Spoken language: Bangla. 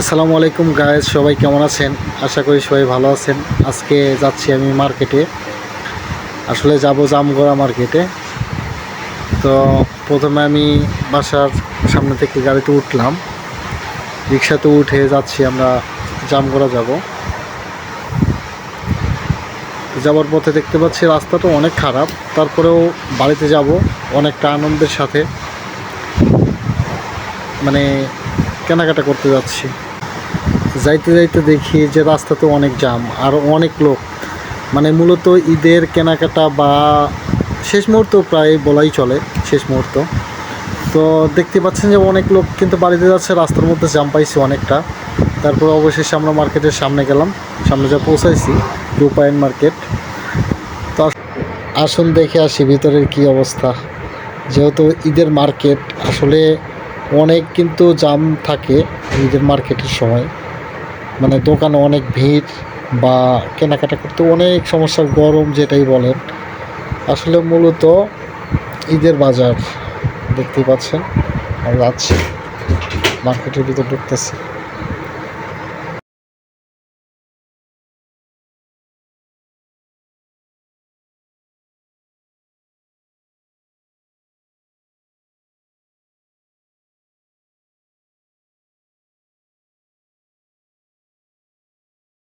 আসসালামু আলাইকুম গায়েস সবাই কেমন আছেন? আশা করি সবাই ভালো আছেন। আজকে যাচ্ছি আমি মার্কেটে আসলে যাব জামগড়া মার্কেটে তো প্রথমে আমি বাসার সামনে থেকে গাড়িতে উঠলাম। রিক্সাতে উঠে যাচ্ছি আমরা জামগড়া যাব। যাওয়ার পথে দেখতে পাচ্ছি রাস্তাটা অনেক খারাপ। তারপরেও বাড়িতে যাব অনেকটা আনন্দের সাথে। মানে কেনাকাটা করতে যাচ্ছি। যাইতে যাইতে দেখি যে রাস্তাতে অনেক জাম আর অনেক লোক। মানে মূলত ঈদের কেনাকাটা বা শেষ মুহূর্ত প্রায় বলাই চলে, শেষ মুহূর্ত। তো দেখতে পাচ্ছেন যে অনেক লোক কিন্তু বাড়িতে যাচ্ছে, রাস্তার মধ্যে জাম পাইছি অনেকটা। তারপর অবশেষে আমরা মার্কেটের সামনে গেলাম, সামনে যা পৌঁছাইছি, রূপায়ণ মার্কেট। তো আসুন দেখে আসি ভিতরের কি অবস্থা। যেহেতু ঈদের মার্কেট, আসলে অনেক কিন্তু জাম থাকে ঈদের মার্কেটের সময়। মানে দোকানে অনেক ভিড় বা কেনাকাটা করতে অনেক সমস্যা, গরম যেটাই বলেন। আসলে মূলত ঈদের বাজার দেখতে পাচ্ছেন। আমি যাচ্ছি মার্কেটের ভিতরে ঢুকতেছি।